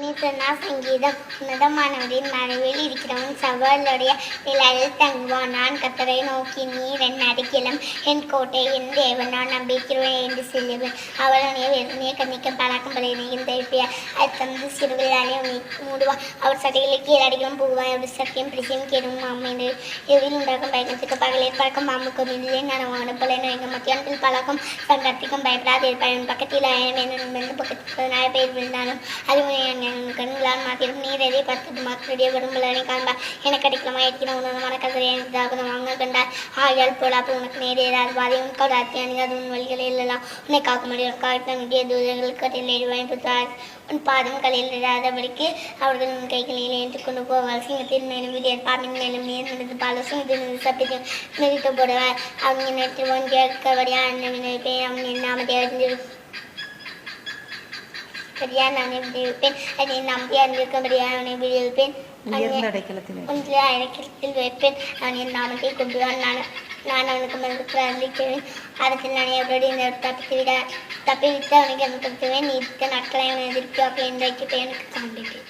நித்தனா சங்கீதம். உன்னதமானவரின் மறைவில் இருக்கிறவன் சவாலுடைய நிலையில் தங்குவான். நான் கத்தரை நோக்கி நீர் என் அடிக்கிலும் என் கோட்டை என் தேவன். நான் நம்பிக்கிறேன் என்று சொல்லுவேன். அவளுடைய வெறுமையை கண்ணிக்கும் பழக்கம் பழையனையும் தைப்பிய அது தந்து சிறுவிழாலே மூடுவான் அவர் சட்டைகளை கீழடிகளும் புகுவான் அவர் சத்தியம் பிடிச்சும் கேடும் அமைந்து எதிரில் உண்டாக்கும் பயணத்துக்கு பகலில் பழக்கம் மாமுக்கும் இதிலே நனவான போல நோய்க்கும் மத்தியானத்தில் பழக்கம் சங்கத்திற்கும் பயப்படாது பயன் பக்கத்தில் பக்கத்தில் பதினாறு பேர் விழுந்தாலும் அது என் கண்களால் மாத்திரம் நீரதை பத்து மக்களுடைய விரும்பலனை காண்பார் எனக்கு அடிக்கலமா இருக்கிற உணவமான கதிரை எனக்கு தாபதம் வாங்க கண்டார் ஆயால் போலாப்பு உனக்கு நேரேறாது. பாதை உன் கடாத்தி அது உன் வழிகளில் இல்லலாம் உன்னை காக்க முடியும். காலத்தனுடைய தூதர்களுக்கு கட்டில் புத்தார். உன் பாதம் கலையில் இல்லாதபடிக்கு அவர்கள் உன் கைகளில் ஏற்றுக் கொண்டு போவார். சிங்கத்தின் மேலும் விடியற் பாம்பின் மேலும் நீர் நடந்து பால சிங்கத்தின் சப்பித்து மிதித்து போடுவார் அவங்க நேற்று ஒன் கேட்கபடியான நினைப்பேன் அவன் நாமத்தை அறிந்திருக்கும். சரியா நான் விடுவிப்பேன் அதை நம்பி அறிந்திருக்கும்படியாக அவனை விடுவிப்பேன் உயர்ந்த அடைக்கலத்தில் ஒன்றில் அழைக்கத்தில் வைப்பேன். அவன் என் நாமத்தை கொண்டுவான் நான் நான் அவனுக்கு மறுத்து அறிவிக்கிறேன் அரசில் நான் எப்படி இந்த தப்பித்து விட தப்பி விட்டு அவனுக்கு அனுப்பிடுவேன் நீத்த நாட்களை அவனை எதிர்ப்பு அப்படி என்று வைக்கப்பேன் எனக்கு காண்பிப்பேன்